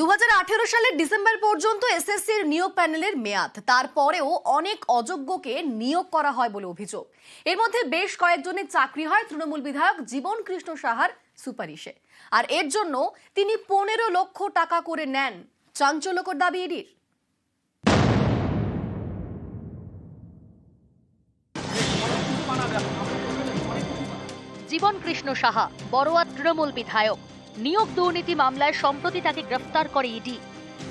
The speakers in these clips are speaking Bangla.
দু সালের ডিসেম্বর পর্যন্ত এসএসসির নিয়োগ প্যানেলের মেয়াদ। তারপরেও অনেক অযোগ্যকে নিয়োগ করা হয় বলে অভিযোগ। এর মধ্যে বেশ কয়েকজনের চাকরি হয় তৃণমূল বিধায়ক জীবন কৃষ্ণ সাহার সুপারিশে। আর এর জন্য তিনি পনেরো লক্ষ টাকা করে নেন। চাঞ্চল্যকর দাবি এডির জীবন কৃষ্ণ সাহা, বড়োয়া তৃণমূল বিধায়ক। নিয়োগ দুর্নীতি মামলায় সম্প্রতি তাকে গ্রেফতার করে ইডি।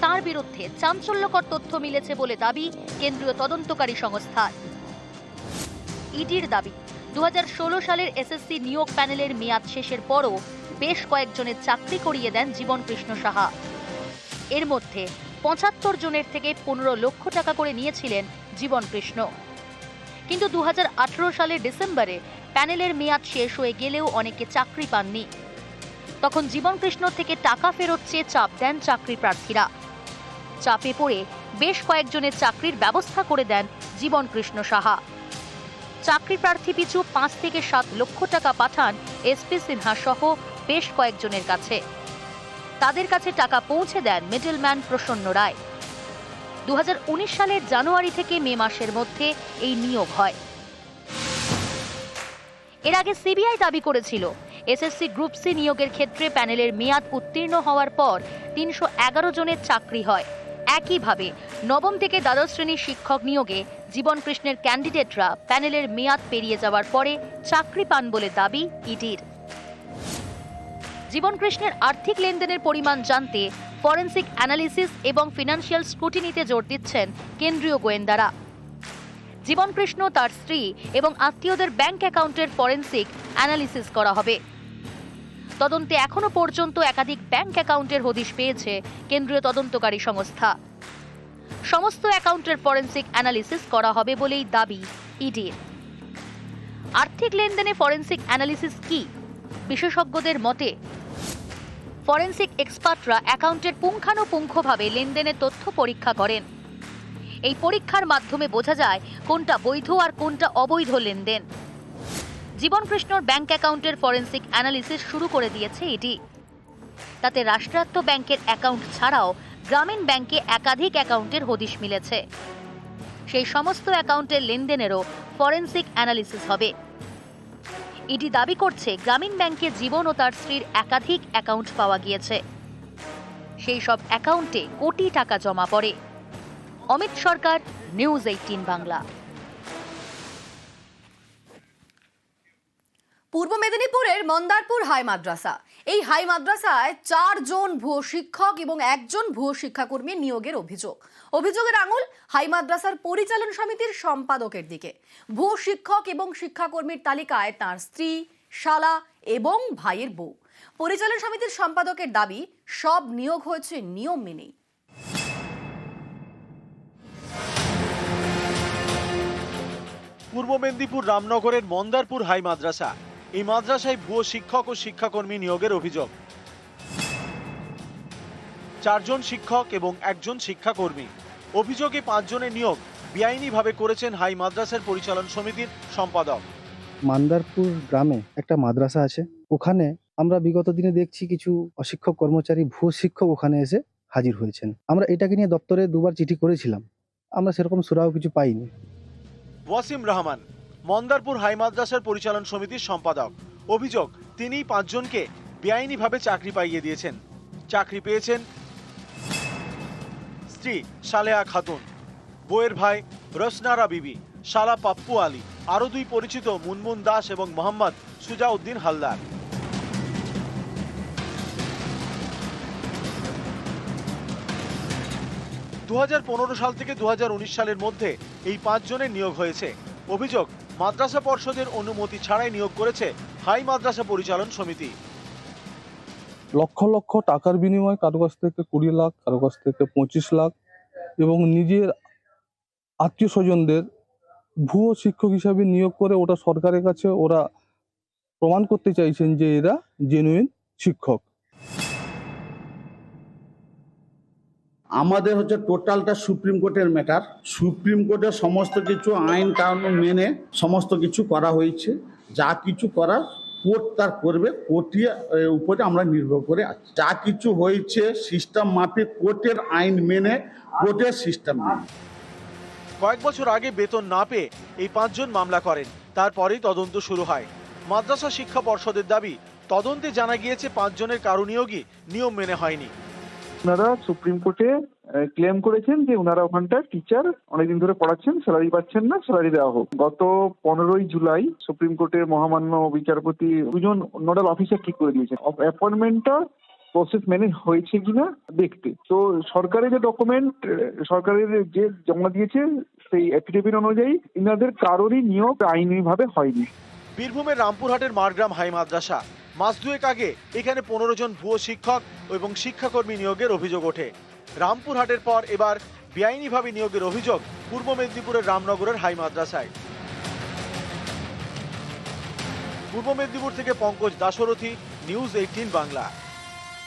তার বিরুদ্ধে চাঞ্চল্যকর তথ্য মিলেছে বলে দাবি কেন্দ্রীয় তদন্তকারী সংস্থার। ইডির দাবি দু হাজার ষোলো সালের এসএসসি নিয়োগ প্যানেলের মেয়াদ শেষের পরও বেশ কয়েকজনের চাকরি করিয়ে দেন জীবন কৃষ্ণ সাহা। এর মধ্যে পঁচাত্তর জনের থেকে পনেরো লক্ষ টাকা করে নিয়েছিলেন জীবন কৃষ্ণ কিন্তু দু হাজার আঠারো সালের ডিসেম্বরে প্যানেলের মেয়াদ শেষ হয়ে গেলেও অনেকে চাকরি পাননি। তখন জীবন কৃষ্ণ থেকে টাকা ফেরত চেয়ে চাপ দেন চাকরি প্রার্থীরা। চাপে পড়ে বেশ কয়েকজনের চাকরির ব্যবস্থা করে দেন জীবন কৃষ্ণ সাহা। চাকরি প্রার্থী পিছু পাঁচ থেকে সাত লক্ষ টাকা পাঠান এসপি সিনহা সহ বেশ কয়েকজনের কাছে। তাদের কাছে টাকা পৌঁছে দেন মিডলম্যান প্রসন্ন রায়। দু হাজার উনিশ সালের জানুয়ারি থেকে মে মাসের মধ্যে এই নিয়োগ হয়। এর আগে সিবিআই দাবি করেছিল এসএসসি গ্রুপ সি নিয়োগের ক্ষেত্রে প্যানেলের মেয়াদ উত্তীর্ণ হওয়ার পর তিনশো এগারো জনের চাকরি হয়। একইভাবে নবম থেকে দ্বাদশ শ্রেণির শিক্ষক নিয়োগে জীবন কৃষ্ণের ক্যান্ডিডেটরা প্যানেলের মেয়াদ পেরিয়ে যাওয়ার পরে চাকরি পান বলে দাবি ইডির। জীবন কৃষ্ণের আর্থিক লেনদেনের পরিমাণ জানতে ফরেন্সিক অ্যানালিসিস এবং ফিনান্সিয়াল স্ক্রুটিনিতে জোর দিচ্ছেন কেন্দ্রীয় গোয়েন্দারা। জীবন কৃষ্ণ তার স্ত্রী এবং আত্মীয়দের ব্যাংক অ্যাকাউন্টের ফরেন্সিক অ্যানালিসিস করা হবে। তদন্তে এখনও পর্যন্ত একাধিক ব্যাংক অ্যাকাউন্টের হদিশ পেয়েছে কেন্দ্রীয় তদন্তকারী সংস্থা। সমস্ত অ্যাকাউন্টের ফরেন্সিক অ্যানালিসিস করা হবে বলেই দাবি ইডির আর্থিক লেনদেনে ফরেন্সিক অ্যানালিসিস কি? বিশেষজ্ঞদের মতে, ফরেন্সিক এক্সপার্টরা অ্যাকাউন্টের পুঙ্খানুপুঙ্খভাবে লেনদেনের তথ্য পরীক্ষা করেন। এই পরীক্ষার মাধ্যমে বোঝা যায় কোনটা বৈধ আর কোনটা অবৈধ লেনদেন। জীবন কৃষ্ণর ব্যাংক অ্যাকাউন্টের ফরেন্সিক অ্যানালিসিস শুরু করে দিয়েছে এটি তাতে রাষ্ট্রায়ত্ত ব্যাংকের অ্যাকাউন্ট ছাড়াও গ্রামীণ ব্যাংকে একাধিক অ্যাকাউন্টের হদিশ মিলেছে। সেই সমস্ত অ্যাকাউন্টের লেনদেনেরও ফরেন্সিক অ্যানালিসিস হবে। ইডি দাবি করছে, গ্রামীণ ব্যাংকে জীবন ও তার স্ত্রীর একাধিক অ্যাকাউন্ট পাওয়া গিয়েছে। সেই সব অ্যাকাউন্টে কোটি টাকা জমা পড়ে। Amit Sarkar, news eighteen Bangla. পূর্ব মেদিনীপুরের মন্দারপুর হাই মাদ্রাসা। এই হাই মাদ্রাসায় চারজন ভুয়ো শিক্ষক এবং একজন ভুয়ো শিক্ষাকর্মী নিয়োগের অভিযোগ। অভিযোগের আঙুল হাই মাদ্রাসার পরিচালন সমিতির সম্পাদকের দিকে। ভুয়ো শিক্ষক এবং শিক্ষাকর্মীর তালিকায় তার স্ত্রী, শালা এবং ভাইয়ের বউ। পরিচালন সমিতির সম্পাদকের দাবি, সব নিয়োগ হয়েছে নিয়ম মেনেই। পূর্ব মেদিনীপুর রামনগরের মন্দারপুর হাই মাদ্রাসা। এই মাদ্রাসায় ভুয়ো শিক্ষক ও শিক্ষাকর্মী নিয়োগের অভিযোগ। চারজন শিক্ষক এবং একজন শিক্ষাকর্মী। অভিযোগে পাঁচজনের নিয়োগ বেআইনিভাবে করেছেন হাই মাদ্রাসার পরিচালন সমিতির সম্পাদক। মান্দারপুর গ্রামে একটা মাদ্রাসা আছে। ওখানে আমরা বিগত দিনে দেখছি কিছু অশিক্ষক কর্মচারী ভুয়ো শিক্ষক ওখানে এসে হাজির হয়েছেন। আমরা এটাকে নিয়ে দপ্তরে দুবার চিঠি করেছিলাম। আমরা সেরকম সুরাও কিছু পাইনি। ওয়াসিম রহমান মন্দারপুর হাই মাদ্রাসার পরিচালন সমিতির সম্পাদক। অভিযোগ তিনি পাঁচজনকে বেআইনিভাবে চাকরি পাইয়ে দিয়েছেন। চাকরি পেয়েছেন স্ত্রী সালেহা খাতুন বইয়ের ভাই রসনারা বিবি, শালা পাপ্পু আলী, আরও দুই পরিচিত মুনমুন দাস এবং মোহাম্মদ সুজাউদ্দিন হালদার। দু হাজার পনেরো সাল থেকে দু হাজার উনিশ সালের মধ্যে এই পাঁচজনের নিয়োগ হয়েছে। অভিযোগ মাদ্রাসা পর্ষদের অনুমতি ছাড়াই নিয়োগ করেছে হাই মাদ্রাসা পরিচালন সমিতি। লক্ষ লক্ষ টাকার বিনিময়ে কারও কাছ থেকে কুড়ি লাখ কারও কাছ থেকে পঁচিশ লাখ এবং নিজের আত্মীয় স্বজনদের ভুয়ো শিক্ষক হিসাবে নিয়োগ করে ওটা সরকারের কাছে ওরা প্রমাণ করতে চাইছেন যে এরা জেনুইন শিক্ষক। আমাদের হচ্ছে টোটালটা সুপ্রিম কোর্টের ম্যাটার। সুপ্রিম কোর্টের সমস্ত কিছু আইন কানুন মেনে সমস্ত কিছু করা হয়েছে। যা কিছু করার কোর্ট তার করবে কোর্টের উপরে আমরা নির্ভর করে আছি। যা কিছু হয়েছে, সিস্টেম মাফিক কোর্টের আইন মেনে কোর্টের সিস্টেম মেনে। কয়েক বছর আগে বেতন না পেয়ে এই পাঁচজন মামলা করেন, তারপরেই তদন্ত শুরু হয়। মাদ্রাসা শিক্ষা পর্ষদের দাবি, তদন্তে জানা গিয়েছে পাঁচজনের কারও নিয়োগই নিয়ম মেনে হয়নি। ওনারা সুপ্রিম কোর্টে ক্লেম করেছেন যে ওনারা ওখানটায় টিচার অনেকদিন ধরে পড়াচ্ছেন স্যালারি পাচ্ছেন না স্যালারি দেওয়া হোক। গত পনেরোই জুলাই সুপ্রিম কোর্টের মহামান্য বিচারপতি দুজন নোডাল অফিসার ঠিক করে দিয়েছেন। অ্যাপয়েন্টমেন্টটা প্রসেস মেনে হয়েছে কিনা দেখতে। তো সরকারের যে ডকুমেন্ট সরকারের যে জমা দিয়েছে, সেই অ্যাফিডেভিট অনুযায়ী ইনাদের কারোরই নিয়োগ আইনিভাবে হয়নি। বীরভূমের রামপুরহাটের মারগ্রাম হাই মাদ্রাসা মাস দুয়েক আগে এখানে পনেরো জন ভুয়ো শিক্ষক এবং শিক্ষাকর্মী নিয়োগের অভিযোগ ওঠে। রামপুরহাটের পর এবার বেআইনিভাবে নিয়োগের অভিযোগ পূর্ব মেদিনীপুরের রামনগরের হাই মাদ্রাসায়। পূর্ব মেদিনীপুর থেকে পঙ্কজ দাশরথী, নিউজ এইটিন বাংলা।